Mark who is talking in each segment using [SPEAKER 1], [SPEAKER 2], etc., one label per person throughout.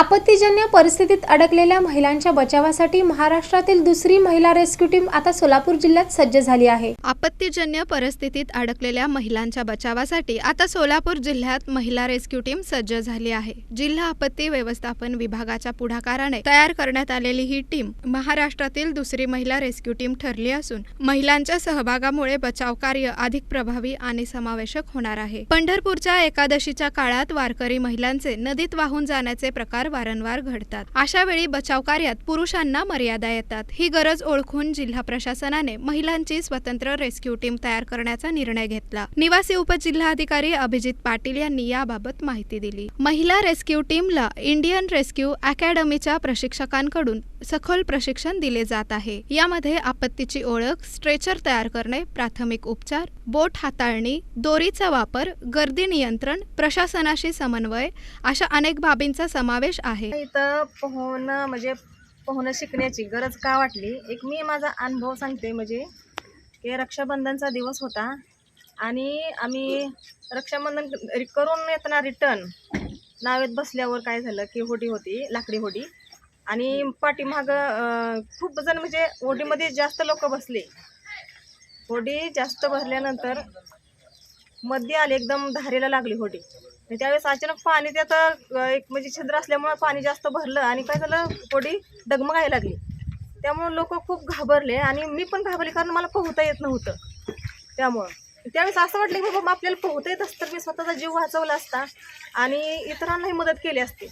[SPEAKER 1] आपत्तीजन्य परिस्थितीत अडकलेल्या महिलांच्या बचावासाठी महाराष्ट्रातील दुसरी महिला रेस्क्यू टीम आता सोलापूर जिल्ह्यात सज्ज झाली आहे.
[SPEAKER 2] आपत्तीजन्य परिस्थितीत अडकलेल्या महिलांच्या बचावासाठी आता सोलापूर जिल्ह्यात महिला रेस्क्यू टीम सज्ज झाली आहे. जिल्हा आपत्ती व्यवस्थापन विभागाच्या पुढाकाराने तयार करण्यात आलेली ही टीम महाराष्ट्रातील दुसरी महिला रेस्क्यू टीम ठरली असून महिलांच्या सहभागामुळे बचाव कार्य अधिक प्रभावी आणि समावेशक होणार आहे. पंढरपूरच्या एकादशीच्या काळात वारकरी महिलांचे नदीत वाहून जाण्याचे प्रकार वारंवार घडतात. अशा वेळी बचाव कार्यात पुरुषांना मर्यादा येतात. ही गरज ओळखून जिल्हा प्रशासनाने महिलांची स्वतंत्र रेस्क्यू टीम तयार करण्याचा निर्णय घेतला. निवासी उपजिल्हाधिकारी अभिजित पाटील यांनी याबाबत माहिती दिली. महिला रेस्क्यू टीमला इंडियन रेस्क्यू अकॅडमीच्या प्रशिक्षकांकडून सखोल प्रशिक्षण दिले जात आहे. यामध्ये आपत्तीची ओळख स्ट्रेचर तयार करणे प्राथमिक उपचार बोट हाताळणी दोरीचा वापर गर्दी नियंत्रण प्रशासनाशी समन्वय अशा अनेक बाबींचा समावेश आहे.
[SPEAKER 3] इथं पोहणं म्हणजे पोहणं शिकण्याची गरज का वाटली? एक मी माझा अनुभव सांगते म्हणजे की रक्षाबंधनचा दिवस होता आणि आम्ही रक्षाबंधन करून येताना रिटर्न नावेत बसल्यावर काय झालं की होडी होती लाकडी होडी. आणि पाठीमागं खूप जण म्हणजे होडीमध्ये जास्त लोक बसले. होडी जास्त भरल्यानंतरमध्ये आले एकदम धारेला लागली होडी त्यावेळेस अचानक पाणी त्यात एक म्हणजे छिद्र असल्यामुळं पाणी जास्त भरलं आणि काय झालं होडी डगमगायला लागली. त्यामुळं लोक खूप घाबरले आणि मी पण घाबरले कारण मला पोहता येत नव्हतं त्यामुळं. त्यावेळेस असं वाटलं की बाबा आपल्याला पोहता येत असतं तर मी स्वतःचा जीव वाचवला असता आणि इतरांनाही मदत केली असते.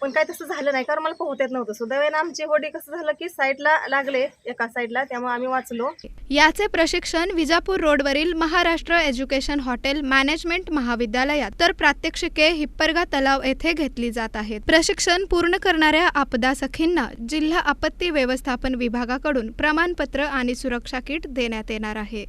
[SPEAKER 3] पण काय तसं झालं नाही कारण मला पोहत येत नव्हतं. सुदैवाने आमचे होडी कसं झालं की साईडला लागले एका साईडला त्यामुळे आम्ही वाचलो.
[SPEAKER 2] याचे प्रशिक्षण विजापूर रोडवरील महाराष्ट्र एज्युकेशन हॉटेल मॅनेजमेंट महाविद्यालयात तर प्रात्यक्षिके हिप्परगा तलाव येथे घेतली जात आहेत. प्रशिक्षण पूर्ण करणाऱ्या आपदा सखींना जिल्हा आपत्ती व्यवस्थापन विभागाकडून प्रमाणपत्र आणि सुरक्षा किट देण्यात येणार आहे.